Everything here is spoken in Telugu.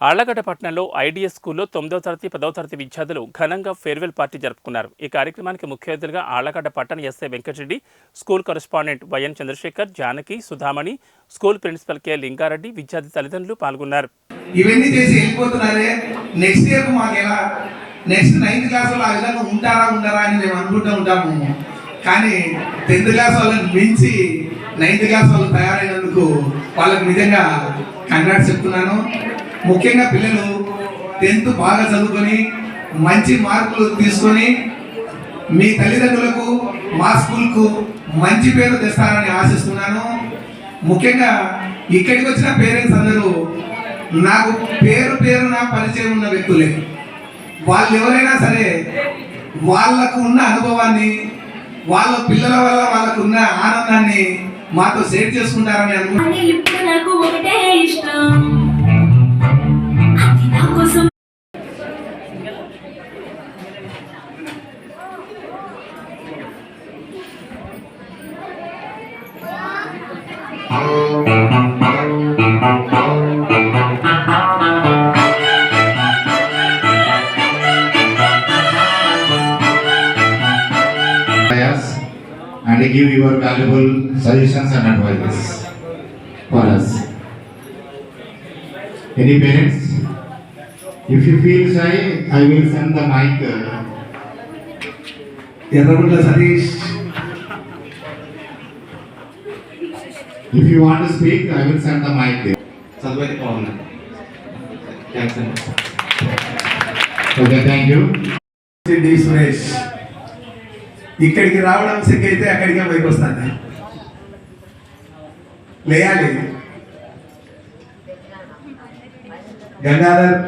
ఆళ్ళగడ్డ పట్టణంలో ఐడిఎస్ స్కూల్లో తొమ్మిదవ తరగతి పదవ తరగతి విద్యార్థులు ఘనంగా ఫేర్వెల్ పార్టీ జరుపుకున్నారు. ఈ కార్యక్రమానికి ముఖ్య అతిథులుగా ఆళ్ళగడ్డ పట్టణ SI Venkatareddy school correspondent YN Chandrasekhar Janaki Sudhamani school principal K Lingareddy విద్యార్థి తల్లిదండ్రులు పాల్గొన్నారు. ఇవన్నీ చేసి వెళ్ళిపోతున్నారే? నెక్స్ట్ ఇయర్ మాకు ఎలా నెక్స్ట్ నైన్త్ క్లాస్ వాళ్ళు ఆ విధంగా ఉంటారా ఉండరా అని మేము అనుకుంటూ ఉంటాము. కానీ టెన్త్ క్లాస్ వాళ్ళని మించి నైన్త్ క్లాస్ వాళ్ళు తయారైనందుకు వాళ్ళకి నిజంగా కంగ్రాట్స్ చెప్తున్నాను. ముఖ్యంగా పిల్లలు టెన్త్ బాగా చదువుకొని మంచి మార్కులు తీసుకొని మీ తల్లిదండ్రులకు మా స్కూల్కు మంచి పేరు తెస్తారని ఆశిస్తున్నాను. ముఖ్యంగా ఇక్కడికి వచ్చిన పేరెంట్స్ అందరూ నాకు పేరు పేరు నా పరిచయం ఉన్న వ్యక్తులే. వాళ్ళు ఎవరైనా సరే వాళ్ళకు ఉన్న అనుభవాన్ని వాళ్ళ పిల్లల వల్ల వాళ్ళకు ఉన్న ఆనందాన్ని మాతో షేర్ చేసుకుంటారని అనుకుంటున్నాను. And give your valuable suggestions and advices for us. Any parents? If you feel shy, I will send the mic. uh, Yerraguntla Satish If you want to speak, I will send the mic బాగుంది థ్యాంక్స్ అండి Okay, thank you. సురేష్ ఇక్కడికి రావడం సిగ్గు అయితే అక్కడికే పైకి వస్తాను లేయాలి గంగాధర్